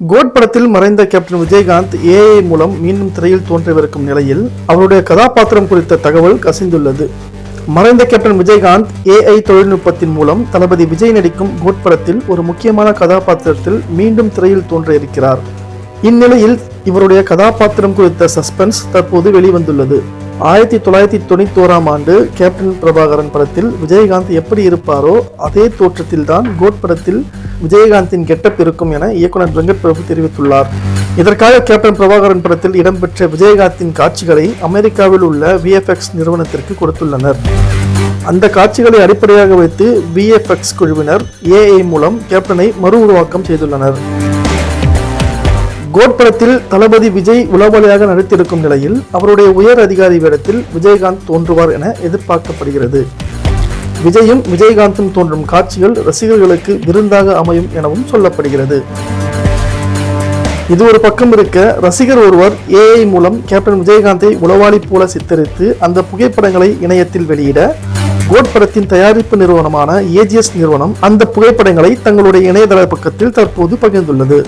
Code படத்தில் மறைந்த captain Vijayakanth AI மூலம் மீண்டும் திரையில் தோன்றவிருக்கும் நிலையில் அவருடைய கதாபாத்திரம் குறித்த தகவல் கசிந்துள்ளது. மறைந்த கேப்டன் விஜயகாந்த் ஏஐ தொழில்நுட்பத்தின் மூலம் தளபதி விஜய் நடிக்கும் கோட் படத்தில் ஒரு முக்கியமான கதாபாத்திரத்தில் மீண்டும் திரையில் தோன்ற இருக்கிறார் இந்நிலையில் இவருடைய கதாபாத்திரம் குறித்த சஸ்பென்ஸ் தற்போது வெளிவந்துள்ளது. ஆயிரத்தி தொள்ளாயிரத்தி தொண்ணூத்தோராம் ஆண்டு கேப்டன் பிரபாகரன் படத்தில் விஜயகாந்த் எப்படி இருப்பாரோ அதே தோற்றத்தில் தான் கோட் படத்தில் விஜயகாந்தின் கெட்டப் இருக்கும் என இயக்குனர் வெங்கட் பிரபு தெரிவித்துள்ளார். இதற்காக கேப்டன் பிரபாகரன் படத்தில் இடம்பெற்ற விஜயகாந்தின் காட்சிகளை அமெரிக்காவில் உள்ள விஎஃப்எக்ஸ் நிறுவனத்திற்கு கொடுத்துள்ளனர். அந்த காட்சிகளை அடிப்படையாக வைத்து விஎஃப்எக்ஸ் குழுவினர் ஏஐ மூலம் கேப்டனை மறு உருவாக்கம் செய்துள்ளனர். கோட் படத்தில் தளபதி விஜய் உளவலையாக நடித்திருக்கும் நிலையில் அவருடைய உயர் அதிகாரி வேடத்தில் விஜயகாந்த் தோன்றுவார் என எதிர்பார்க்கப்படுகிறது. விஜயும் விஜயகாந்தும் தோன்றும் காட்சிகள் ரசிகர்களுக்கு விருந்தாக அமையும் எனவும் சொல்லப்படுகிறது. இது ஒரு பக்கம் இருக்க ரசிகர் ஒருவர் ஏஐ மூலம் கேப்டன் விஜயகாந்தை உளவாளி போல சித்தரித்து அந்த புகைப்படங்களை இணையத்தில் வெளியிட கோட் படத்தின் தயாரிப்பு நிறுவனமான ஏஜிஎஸ் நிறுவனம் அந்த புகைப்படங்களை தங்களுடைய இணையதள பக்கத்தில் தற்போது பகிர்ந்துள்ளது.